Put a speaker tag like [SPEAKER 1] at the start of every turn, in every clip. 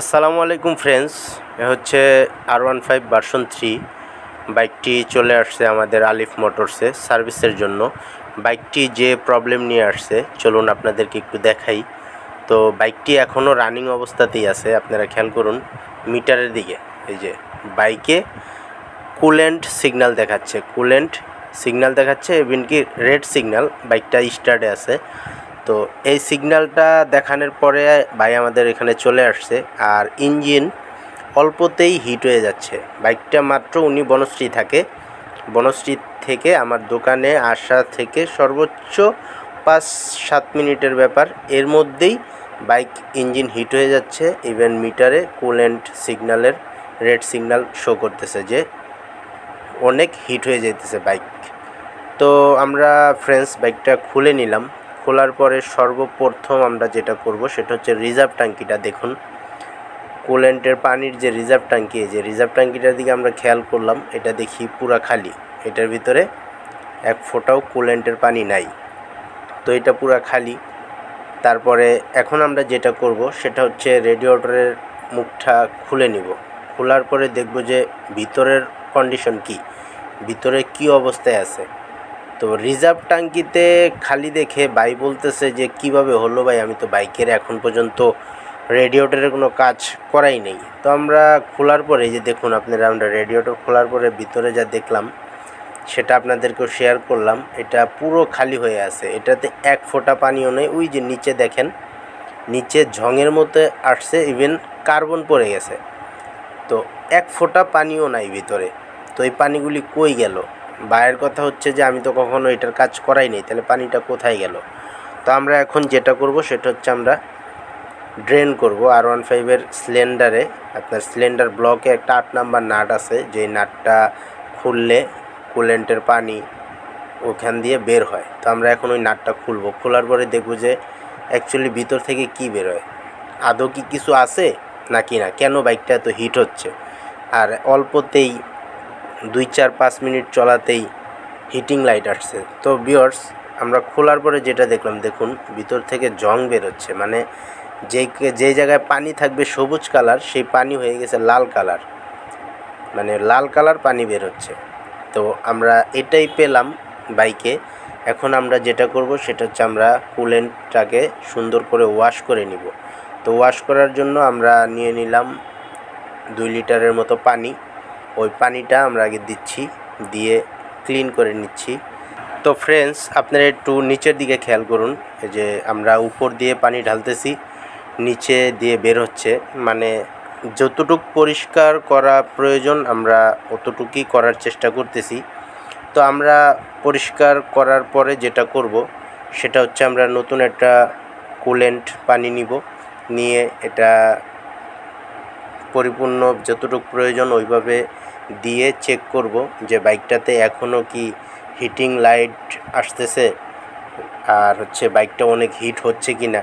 [SPEAKER 1] আসসালামু আলাইকুম ফ্রেন্ডস এ হচ্ছে R one five version three বাইকটি চলে আসছে আমাদের আলিফ মোটরসে সার্ভিসের জন্য। বাইকটি যে প্রবলেম নিয়ে আসছে, চলুন আপনাদেরকে একটু দেখাই। তো বাইকটি এখনও রানিং অবস্থাতেই আছে, আপনারা খেয়াল করুন, মিটারের দিকে। এই যে বাইকে কুলেন্ট সিগন্যাল দেখাচ্ছে কুলেন্ট সিগন্যাল দেখাচ্ছে ইভেন কি রেড সিগন্যাল বাইকটা স্টার্টে আছে। তো এই সিগন্যালটা দেখানোর পরে ভাই আমাদের এখানে চলে আসছে, আর ইঞ্জিন অল্পতেই হিট হয়ে যাচ্ছে। বাইকটা মাত্র উনি বনশ্রী থাকে। বনশ্রী থেকে আমার দোকানে আসা থেকে সর্বোচ্চ পাঁচ সাত মিনিটের ব্যাপার। এর মধ্যেই বাইক ইঞ্জিন হিট হয়ে যাচ্ছে ইভেন মিটারে কুলেন্ট সিগন্যালের রেড সিগন্যাল শো করতেছে যে অনেক হিট হয়ে যেতেছে বাইক। তো আমরা ফ্রেন্ডস বাইকটা খুলে নিলাম। খোলার পরে সর্বপ্রথম আমরা যেটা করব সেটা হচ্ছে রিজার্ভ ট্যাঙ্কিটা দেখুন। কুলেন্টের পানির যে রিজার্ভ ট্যাঙ্কি যে রিজার্ভ ট্যাঙ্কিটার দিকে আমরা খেয়াল করলাম, এটা দেখি পুরা খালি। এটার ভিতরে এক ফোঁটাও কুলেন্টের পানি নাই। তো এটা পুরা খালি। তারপরে এখন আমরা যেটা করব সেটা হচ্ছে রেডিয়েটরের মুখটা খুলে নিব। খোলার পরে দেখব যে ভিতরের কন্ডিশন কি, ভিতরে কি অবস্থায় আছে। তো রিজার্ভ ট্যাঙ্কিতে খালি দেখে ভাই বলতেছে যে, কীভাবে হলো ভাই? আমি তো বাইকের এখন পর্যন্ত রেডিয়েটরের কোনো কাজ করাই নেই। তো আমরা খোলার পরে যে দেখুন আপনারা আমরা রেডিয়েটর খোলার পরে ভিতরে যা দেখলাম, সেটা আপনাদেরকেও শেয়ার করলাম। এটা পুরো খালি হয়ে আছে। এটাতে এক ফোঁটা পানিও নেই। ওই যে নিচে দেখেন, নিচে ঝঙের মতো আসছে ইভেন কার্বন পড়ে গেছে। তো এক ফোঁটা পানিও নাই ভিতরে। তো এই পানিগুলি কই গেল? বাইরের কথা হচ্ছে যে আমি তো কখনো এটার কাজ করাই নেই, তাহলে পানিটা কোথায় গেল? তো আমরা এখন যেটা করব সেটা হচ্ছে আমরা ড্রেন করব আর ওয়ান ফাইভের সিলিন্ডারে আপনার সিলিন্ডার ব্লকে একটা আট নাম্বার নাট আছে, যেই নাটটা খুললে কুলেন্টের পানি ওখান দিয়ে বের হয়। তো আমরা এখন ওই নাটটা খুলবো। খোলার পরে দেখব যে অ্যাকচুয়ালি ভিতর থেকে কি বের হয়। আদৌ কি কিছু আছে? নাকি না? কেন বাইকটা এত হিট হচ্ছে? আর অল্পতেই দুই চার পাঁচ মিনিট চলাতেই হিটিং লাইট আসছে। তো বিয়ার্স আমরা খোলার পরে যেটা দেখলাম, দেখুন, ভিতর থেকে জং বেরোচ্ছে। মানে যে যে জায়গায় পানি থাকবে সবুজ কালার সেই পানি হয়ে গেছে লাল কালার মানে লাল কালার পানি বেরোচ্ছে। তো আমরা এটাই পেলাম বাইকে এখন আমরা যেটা করব, সেটা হচ্ছে আমরা কুলেন্টটাকে সুন্দর করে ওয়াশ করে নিব। তো ওয়াশ করার জন্য আমরা নিয়ে নিলাম দুই লিটারের মতো পানি। ওই পানিটা আমরা আগে দিচ্ছি, দিয়ে ক্লিন করে নিচ্ছি। তো ফ্রেন্ডস আপনারা একটু নিচের দিকে খেয়াল করুন যে আমরা উপর দিয়ে পানি ঢালতেছি, নিচে দিয়ে বের হচ্ছে। মানে যতটুক পরিষ্কার করা প্রয়োজন, আমরা অতটুকুই করার চেষ্টা করতেছি। তো আমরা পরিষ্কার করার পরে যেটা করব, সেটা হচ্ছে আমরা নতুন একটা কুলেন্ট পানি নিব। নিয়ে এটা পরিপূর্ণ যতটুকু প্রয়োজন ওইভাবে দিয়ে চেক করব যে বাইকটাতে এখনও কি হিটিং লাইট আসতেছে আর হচ্ছে বাইকটা অনেক হিট হচ্ছে কি না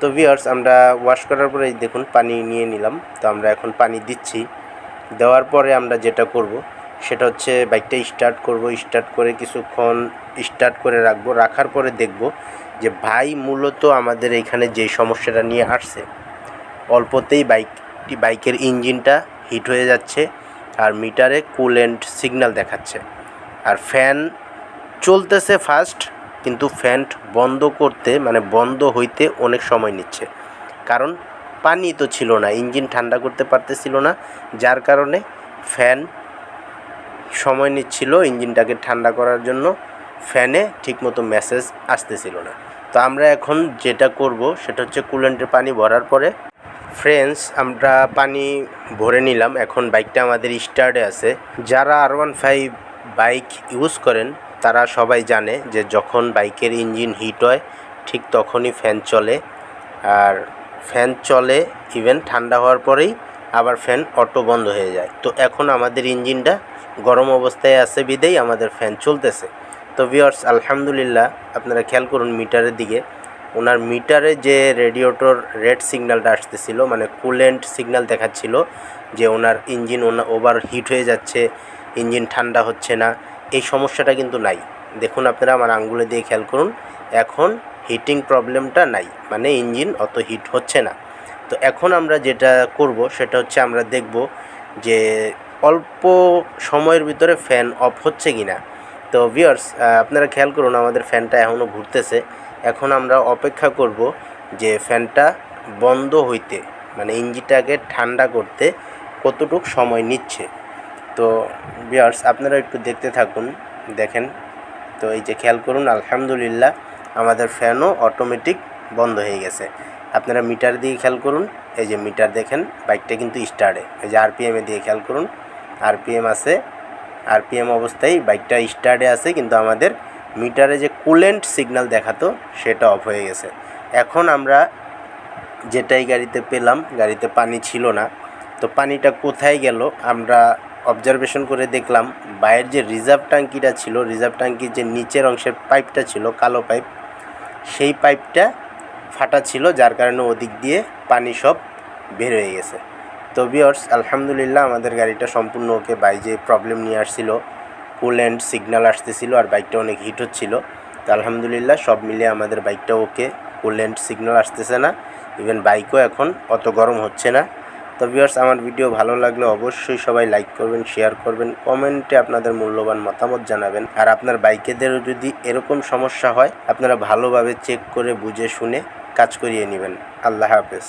[SPEAKER 1] তো ভিওর্স আমরা ওয়াশ করার পরে দেখুন, পানি নিয়ে নিলাম। তো আমরা এখন পানি দিচ্ছি। দেওয়ার পরে আমরা যেটা করব, সেটা হচ্ছে বাইকটা স্টার্ট করব। স্টার্ট করে কিছুক্ষণ স্টার্ট করে রাখব। রাখার পরে দেখব যে ভাই, মূলত আমাদের এখানে যে সমস্যাটা নিয়ে আসছে, অল্পতেই বাইকটি বাইকের ইঞ্জিনটা হিট হয়ে যাচ্ছে আর মিটারে কুলেন্ট সিগন্যাল দেখাচ্ছে। আর ফ্যান চলতেছে ফাস্ট, কিন্তু ফ্যান বন্ধ করতে মানে বন্ধ হইতে অনেক সময় নিচ্ছে। কারণ পানি তো ছিল না, ইঞ্জিন ঠান্ডা করতে পারতেছিল না, যার কারণে ফ্যান সময় নিচ্ছিল ইঞ্জিনটাকে ঠান্ডা করার জন্য। ফ্যানে ঠিকমতো মেসেজ আসতেছিল না। তো আমরা এখন যেটা করব, সেটা হচ্ছে কুলেন্টের পানি ভরার পরে ফ্রেন্ডস আমরা পানি ভরে নিলাম। এখন বাইকটা আমাদের স্টার্টে আছে। যারা R one five bike use করেন, তারা সবাই জানে যে যখন বাইকের ইঞ্জিন হিট হয়, ঠিক তখনই ফ্যান চলে। আর ফ্যান চলে ইভেন ঠান্ডা হওয়ার পরেই আবার ফ্যান অটো বন্ধ হয়ে যায়। তো এখন আমাদের ইঞ্জিনটা গরম অবস্থায় আছে বিদেই আমাদের ফ্যান চলতেছে। তো ভিওর্স আলহামদুলিল্লাহ, আপনারা খেয়াল করুন মিটারের দিকে। ওনার মিটারে যে রেডিয়েটর রেড সিগন্যালটা আসতেছিল মানে কুলেন্ট সিগন্যাল দেখাচ্ছিল যে ওনার ইঞ্জিন ওনা, ওভার হিট হয়ে যাচ্ছে, ইঞ্জিন ঠান্ডা হচ্ছে না, এই সমস্যাটা কিন্তু নাই। দেখুন আপনারা আমার আঙ্গুলে দিয়ে খেয়াল করুন, এখন হিটিং প্রবলেমটা নাই মানে ইঞ্জিন অত হিট হচ্ছে না। তো এখন আমরা যেটা করব, সেটা হচ্ছে আমরা দেখব যে অল্প সময়ের ভিতরে ফ্যান অফ হচ্ছে কি না তো ভিউয়ার্স আপনারা খেয়াল করুন আমাদের ফ্যানটা এখনও ঘুরতেছে। এখন আমরা অপেক্ষা করব যে ফ্যানটা বন্ধ হইতে মানে ইঞ্জিনটাকে ঠান্ডা করতে কতটুক সময় নিচ্ছে। তো ভিউয়ার্স আপনারা একটু দেখতে থাকুন, দেখেন। তো এই যে খেয়াল করুন, আলহামদুলিল্লাহ আমাদের ফ্যানও অটোমেটিক বন্ধ হয়ে গেছে। আপনারা মিটার দিয়ে খেয়াল করুন, এই যে মিটার দেখেন, বাইকটা কিন্তু স্টার্টে এই যে আরপিএমে দিয়ে খেয়াল করুন আরপিএম আছে আরপিএম অবস্থায় বাইকটা স্টার্টে আছে, কিন্তু আমাদের মিটারে যে কুলেন্ট সিগন্যাল দেখাতো, সেটা অফ হয়ে গেছে। এখন আমরা যেটাই গাড়িতে পেলাম, গাড়িতে পানি ছিল না, তো পানিটা কোথায় গেল আমরা অবজারভেশন করে দেখলাম, বাইরের যে রিজার্ভ ট্যাঙ্কিটা ছিল রিজার্ভ ট্যাঙ্কির যে নিচের অংশের পাইপটা ছিল, কালো পাইপ সেই পাইপটা ফাটা ছিল, যার কারণে ওদিক দিয়ে পানি সব বের হয়ে গেছে। তো বিয়র্স আলহামদুলিল্লাহ আমাদের গাড়িটা সম্পূর্ণ ওকে বাই যে প্রবলেম নিয়ে আসছিল কুল অ্যান্ড সিগন্যাল আসতেছিল আর বাইকটা অনেক হিট হচ্ছিল। তো আলহামদুলিল্লাহ সব মিলিয়ে আমাদের বাইকটা ওকে কুল অ্যান্ড সিগন্যাল আসতেছে না। ইভেন বাইকও এখন অত গরম হচ্ছে না। তো ভিউয়ার্স আমার ভিডিও ভালো লাগলে অবশ্যই সবাই লাইক করবেন শেয়ার করবেন কমেন্টে আপনাদের মূল্যবান মতামত জানাবেন। আর আপনার বাইকেদেরও যদি এরকম সমস্যা হয়, আপনারা ভালোভাবে চেক করে বুঝে শুনে কাজ করিয়ে নেবেন। আল্লাহ হাফেজ।